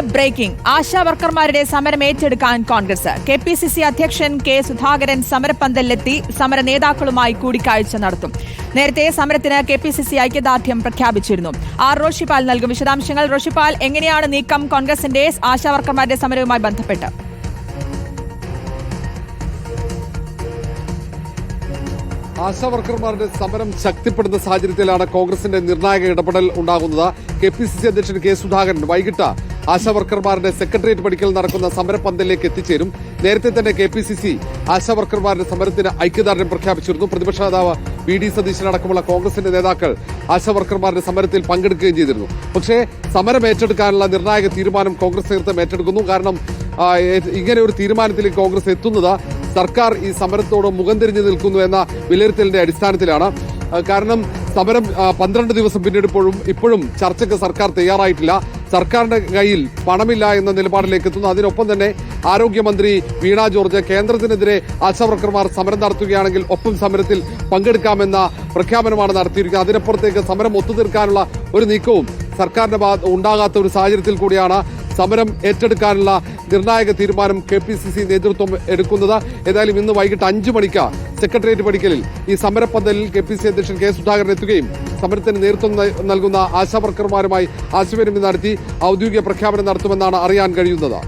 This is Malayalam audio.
ബ്രേക്കിംഗ്. ആശാ വർക്കർമാരുടെ സമരം ഏറ്റെടുക്കാൻ Congress. K P C C അധ്യക്ഷൻ കെ സുധാകരൻ സമരപ്പന്തലിലെത്തി സമര നേതാക്കളുമായി കൂടിക്കാഴ്ച നടത്തും. നേരത്തെ സമരത്തിന് കെ പി സി സി ഐക്യദാർഢ്യം പ്രഖ്യാപിച്ചിരുന്നു. ആർ റോഷിപാൽ നൽകും വിശദാംശങ്ങൾ. റോഷിപാൽ എങ്ങനെയാണ് നീക്കം കോൺഗ്രസിന്റെ ആശാ വർക്കർമാരുടെ സമരവുമായി ബന്ധപ്പെട്ട്? ആശാവർക്കർമാരുടെ സമരം ശക്തിപ്പെടുന്ന സാഹചര്യത്തിലാണ് കോൺഗ്രസിന്റെ നിർണായക ഇടപെടൽ ഉണ്ടാകുന്നത്. കെ പി സി സി അധ്യക്ഷൻ കെ സുധാകരൻ വൈകിട്ട് ആശാവർക്കർമാരുടെ സെക്രട്ടേറിയറ്റ് പടിക്കൽ നടക്കുന്ന സമരപന്തലിലേക്ക് എത്തിച്ചേരും. നേരത്തെ തന്നെ കെ പി സി സി ആശാവർക്കർമാരുടെ സമരത്തിന് ഐക്യദാർഢ്യം പ്രഖ്യാപിച്ചിരുന്നു. പ്രതിപക്ഷ നേതാവ് വി ഡി സതീശനടക്കമുള്ള കോൺഗ്രസിന്റെ നേതാക്കൾ ആശാവർക്കർമാരുടെ സമരത്തിൽ പങ്കെടുക്കുകയും ചെയ്തിരുന്നു. പക്ഷേ സമരം ഏറ്റെടുക്കാനുള്ള നിർണായക തീരുമാനം കോൺഗ്രസ് നേതൃത്വം ഏറ്റെടുക്കുന്നു. കാരണം ഇങ്ങനെ ഒരു തീരുമാനത്തിലേക്ക് കോൺഗ്രസ് എത്തുന്നത് സർക്കാർ ഈ സമരത്തോട് മുഖം തിരിഞ്ഞു നിൽക്കുന്നു എന്ന വിലയിരുത്തലിന്റെ അടിസ്ഥാനത്തിലാണ്. കാരണം സമരം പന്ത്രണ്ട് ദിവസം പിന്നിടുമ്പോഴും ഇപ്പോഴും ചർച്ചയ്ക്ക് സർക്കാർ തയ്യാറായിട്ടില്ല. സർക്കാരിന്റെ കയ്യിൽ പണമില്ല എന്ന നിലപാടിലേക്ക് എത്തുന്നു. അതിനൊപ്പം തന്നെ ആരോഗ്യമന്ത്രി വീണ ജോർജ് കേന്ദ്രത്തിനെതിരെ ആശാവർക്കർമാർ സമരം നടത്തുകയാണെങ്കിൽ ഒപ്പം സമരത്തിൽ പങ്കെടുക്കാമെന്ന പ്രഖ്യാപനമാണ് നടത്തിയിരിക്കുന്നത്. അതിനപ്പുറത്തേക്ക് സമരം ഒത്തുതീർക്കാനുള്ള ഒരു നീക്കവും സർക്കാരിന്റെ ഭാഗത്ത് ഉണ്ടാകാത്ത ഒരു സാഹചര്യത്തിൽ കൂടിയാണ് സമരം ഏറ്റെടുക്കാനുള്ള നിർണായക തീരുമാനം കെ പി സി സി നേതൃത്വം എടുക്കുന്നത്. ഏതായാലും ഇന്ന് വൈകിട്ട് അഞ്ചു മണിക്ക് സെക്രട്ടേറിയറ്റ് പടിക്കലിൽ ഈ സമരപ്പന്തലിൽ കെ പി സി അധ്യക്ഷൻ കെ സുധാകരൻ എത്തുകയും സമരത്തിന് നേതൃത്വം നൽകുന്ന ആശാവർക്കർമാരുമായി ആശയവിനിമയം നടത്തി ഔദ്യോഗിക പ്രഖ്യാപനം നടത്തുമെന്നാണ് അറിയാൻ കഴിയുന്നത്.